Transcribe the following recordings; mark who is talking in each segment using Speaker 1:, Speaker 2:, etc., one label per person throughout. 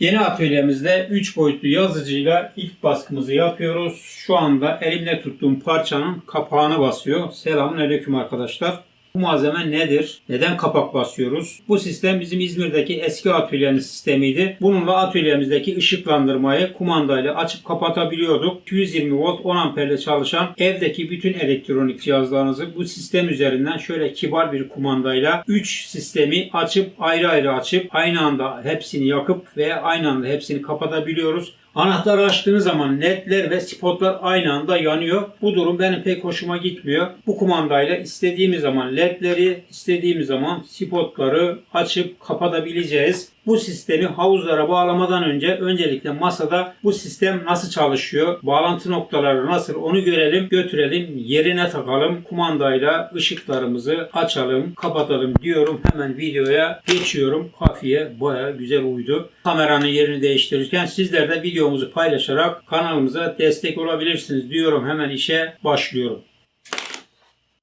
Speaker 1: Yeni atölyemizde 3 boyutlu yazıcıyla ilk baskımızı yapıyoruz. Şu anda elimle tuttuğum parçanın kapağını basıyor. Selamünaleyküm arkadaşlar. Bu malzeme nedir? Neden kapak basıyoruz? Bu sistem bizim İzmir'deki eski atölyenin sistemiydi. Bununla atölyemizdeki ışıklandırmayı kumandayla açıp kapatabiliyorduk. 220 volt 10 amperle çalışan evdeki bütün elektronik cihazlarınızı bu sistem üzerinden şöyle kibar bir kumandayla 3 sistemi açıp ayrı ayrı açıp aynı anda hepsini yakıp veya aynı anda hepsini kapatabiliyoruz. Anahtarı açtığınız zaman ledler ve spotlar aynı anda yanıyor. Bu durum benim pek hoşuma gitmiyor. Bu kumandayla istediğimiz zaman ledleri, istediğimiz zaman spotları açıp kapatabileceğiz. Bu sistemi havuzlara bağlamadan önce öncelikle masada bu sistem nasıl çalışıyor, bağlantı noktaları nasıl onu görelim, götürelim, yerine takalım, kumandayla ışıklarımızı açalım, kapatalım diyorum. Hemen videoya geçiyorum. Kafiye baya güzel uydu. Kameranın yerini değiştirirken sizler de videomuzu paylaşarak kanalımıza destek olabilirsiniz diyorum. Hemen işe başlıyorum.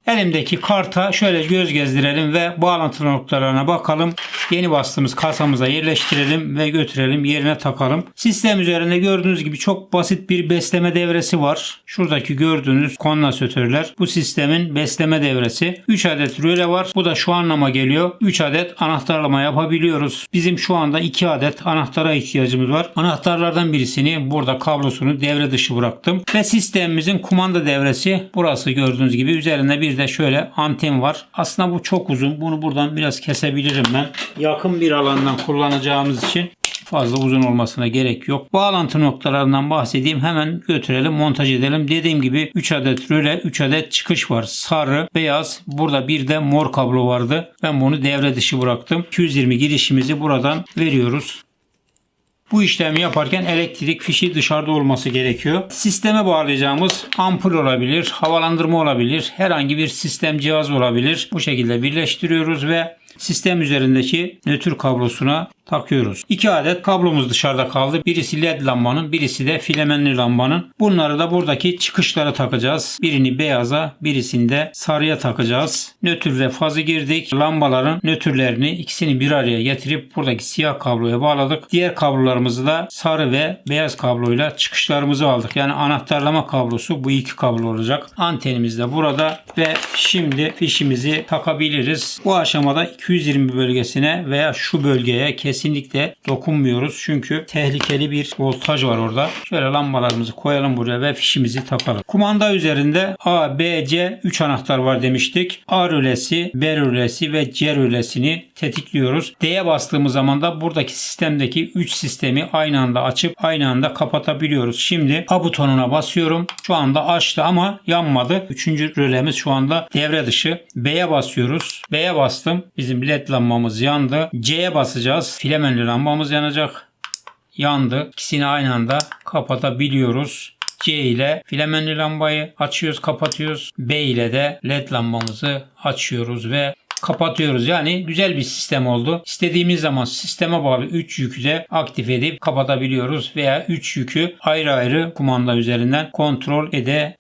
Speaker 1: Elimdeki karta şöyle göz gezdirelim ve bağlantı noktalarına bakalım. Yeni bastığımız kasamıza yerleştirelim ve götürelim yerine takalım. Sistem üzerinde gördüğünüz gibi çok basit bir besleme devresi var. Şuradaki gördüğünüz kondansatörler bu sistemin besleme devresi. 3 adet röle var. Bu da şu anlama geliyor. 3 adet anahtarlama yapabiliyoruz. Bizim şu anda 2 adet anahtara ihtiyacımız var. Anahtarlardan birisini burada kablosunu devre dışı bıraktım. Ve sistemimizin kumanda devresi burası gördüğünüz gibi üzerinde bir de şöyle anten var. Aslında bu çok uzun. Bunu buradan biraz kesebilirim ben. Yakın bir alandan kullanacağımız için fazla uzun olmasına gerek yok. Bağlantı noktalarından bahsedeyim. Hemen götürelim, montaj edelim. Dediğim gibi 3 adet röle, 3 adet çıkış var. Sarı, beyaz. Burada bir de mor kablo vardı. Ben bunu devre dışı bıraktım. 220 girişimizi buradan veriyoruz. Bu işlemi yaparken elektrik fişi dışarıda olması gerekiyor. Sisteme bağlayacağımız ampul olabilir, havalandırma olabilir, herhangi bir sistem cihaz olabilir. Bu şekilde birleştiriyoruz ve sistem üzerindeki nötr kablosuna takıyoruz. İki adet kablomuz dışarıda kaldı. Birisi led lambanın, birisi de filemenli lambanın. Bunları da buradaki çıkışlara takacağız. Birini beyaza, birisini de sarıya takacağız. Nötr ve fazı girdik. Lambaların nötrlerini ikisini bir araya getirip buradaki siyah kabloya bağladık. Diğer kablolarımızı da sarı ve beyaz kabloyla çıkışlarımızı aldık. Yani anahtarlama kablosu bu iki kablo olacak. Antenimiz de burada ve şimdi fişimizi takabiliriz. Bu aşamada 220 bölgesine veya şu bölgeye kesinlikle dokunmuyoruz. Çünkü tehlikeli bir voltaj var orada. Şöyle lambalarımızı koyalım buraya ve fişimizi takalım. Kumanda üzerinde A, B, C 3 anahtar var demiştik. A rölesi, B rölesi ve C rölesini tetikliyoruz. D'ye bastığımız zaman da buradaki sistemdeki 3 sistemi aynı anda açıp aynı anda kapatabiliyoruz. Şimdi A butonuna basıyorum. Şu anda açtı ama yanmadı. Üçüncü rölemiz şu anda devre dışı. B'ye basıyoruz. B'ye bastım. Bizim led lambamız yandı. C'ye basacağız. Filemenli lambamız yanacak. Yandı. İkisini aynı anda kapatabiliyoruz. C ile filemenli lambayı açıyoruz, kapatıyoruz. B ile de led lambamızı açıyoruz ve kapatıyoruz. Yani güzel bir sistem oldu. İstediğimiz zaman sisteme bağlı 3 yükü de aktif edip kapatabiliyoruz veya 3 yükü ayrı ayrı kumanda üzerinden kontrol edebiliyoruz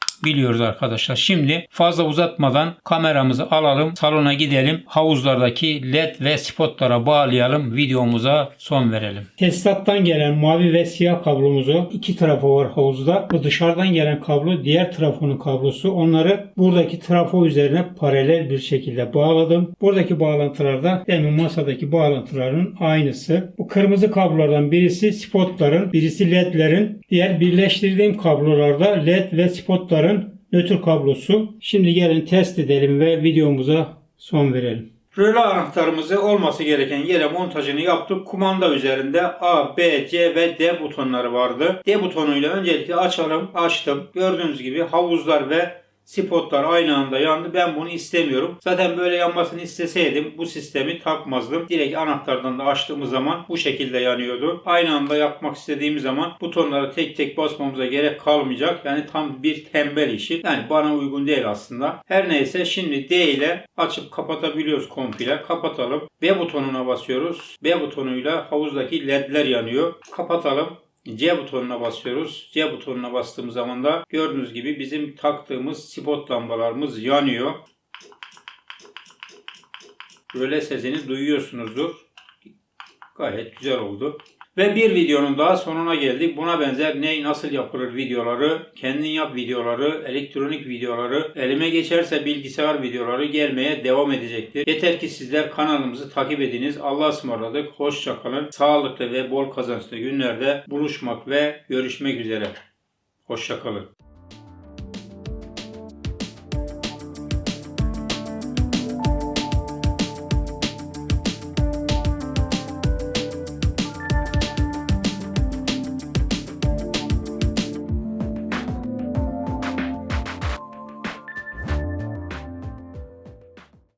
Speaker 1: arkadaşlar. Şimdi fazla uzatmadan kameramızı alalım, salona gidelim, havuzlardaki led ve spotlara bağlayalım, videomuza son verelim. Tesisattan gelen mavi ve siyah kablomuzu iki tarafı var havuzda. Bu dışarıdan gelen kablo diğer trafonun kablosu. Onları buradaki trafo üzerine paralel bir şekilde bağladım. Buradaki bağlantılarda demin masadaki bağlantıların aynısı. Bu kırmızı kablolardan birisi spotların, birisi ledlerin. Diğer birleştirdiğim kablolarda led ve spotların nötr kablosu. Şimdi gelin test edelim ve videomuza son verelim. Röle anahtarımızı olması gereken yere montajını yaptık. Kumanda üzerinde A, B, C ve D butonları vardı. D butonuyla öncelikle açalım. Açtım. Gördüğünüz gibi havuzlar ve spotlar aynı anda yandı. Ben bunu istemiyorum. Zaten böyle yanmasını isteseydim bu sistemi takmazdım. Direkt anahtardan da açtığımız zaman bu şekilde yanıyordu. Aynı anda yakmak istediğimiz zaman butonları tek tek basmamıza gerek kalmayacak. Yani tam bir tembel işi. Yani bana uygun değil aslında. Her neyse şimdi D ile açıp kapatabiliyoruz komple. Kapatalım. B butonuna basıyoruz. B butonuyla havuzdaki ledler yanıyor. Kapatalım. C butonuna basıyoruz. C butonuna bastığımız zaman da gördüğünüz gibi bizim taktığımız spot lambalarımız yanıyor. Röle sesini duyuyorsunuzdur. Gayet güzel oldu. Ve bir videonun daha sonuna geldik. Buna benzer ney nasıl yapılır videoları, kendin yap videoları, elektronik videoları, elime geçerse bilgisayar videoları gelmeye devam edecektir. Yeter ki sizler kanalımızı takip ediniz. Allah'a ısmarladık. Hoşça kalın. Sağlıklı ve bol kazançlı günlerde buluşmak ve görüşmek üzere. Hoşça kalın.